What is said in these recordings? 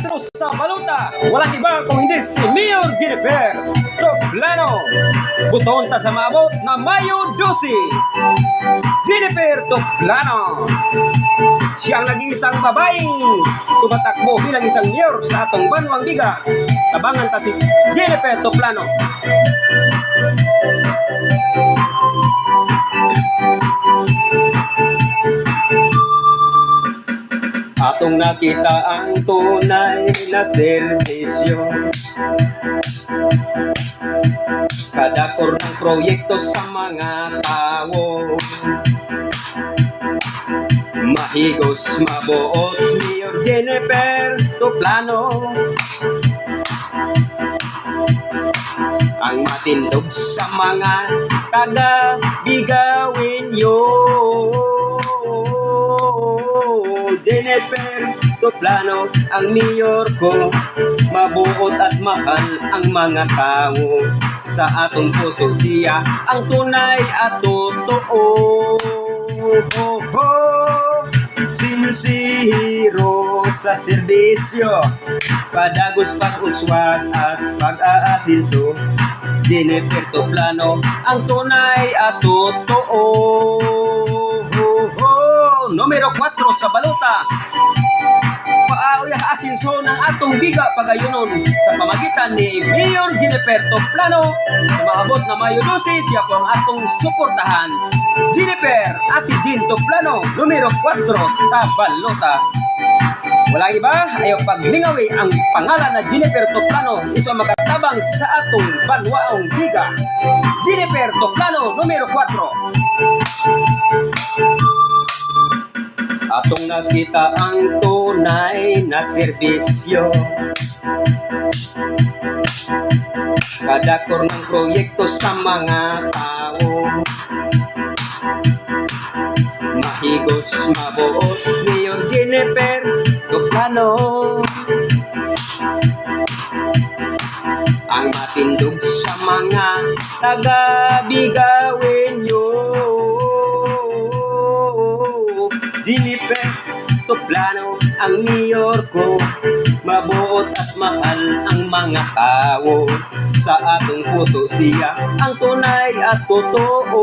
4 sa baluta. Walang iba kung hindi si Mayor Jennifer Toplano. Buton ta sa maabot na Mayo 12. Jennifer Toplano. Siya ang naging isang babaeng tumatakbo bilang isang mayor sa atong Banwang Biga. Tabangan ta si Jennifer Toplano. Atong nakita ang tunay na serbisyo. Kadakor ng proyekto sa mga tao. Mahigos mabuot Mayor Jennifer Tuplano Ang matindog sa mga taga-bigawin yun Jennifer Toplano ang mayor ko. Mabuot at mahal ang mga tao. Sa atong puso siya ang tunay at totoo. Oh, oh. Sinsihiro sa serbisyo. Padagos pag-uswag at pag-aasinso. Jennifer Toplano ang tunay at totoo Numero 4 sa balota. Paaoy asinso ng atong biga pagayunon sa pamagitan ni Mayor Jennifer Toplano sa maabot na Mayo 12 siya po ang atong suportahan. Jennifer Ate Jean Toplano numero 4 sa balota. Walang iba, ayaw paglingawi ang pangalan na Jennifer Toplano iso makatabang sa atong banwaong biga. Jennifer Toplano, numero 4. Atong nakita ang tunay na serbisyo. Kadakor ng proyekto sa mga tao. Mahigos mabuot Mayor Jennifer Tuplano Ang matindog sa mga taga-bigawin Jennifer Toplano ang mayor ko Mabuot at mahal ang mga tao. Sa atong puso siya ang tunay at totoo.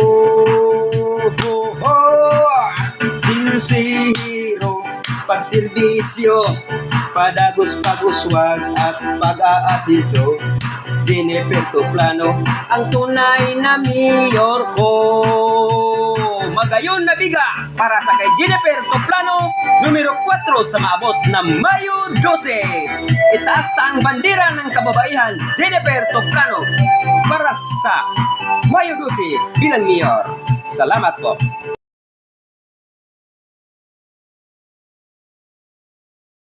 Sinsihiro pagserbisyo Padagos pag-uswag at pag-aasiso. Jennifer Toplano ang tunay na mayor ko Magayon na biga para sa kay Jennifer Toplano numero 4 sa maabot na Mayo 12 Itaas ta ang bandera ng kababaihan Jennifer Toplano para sa Mayo 12 bilang mayor. Salamat po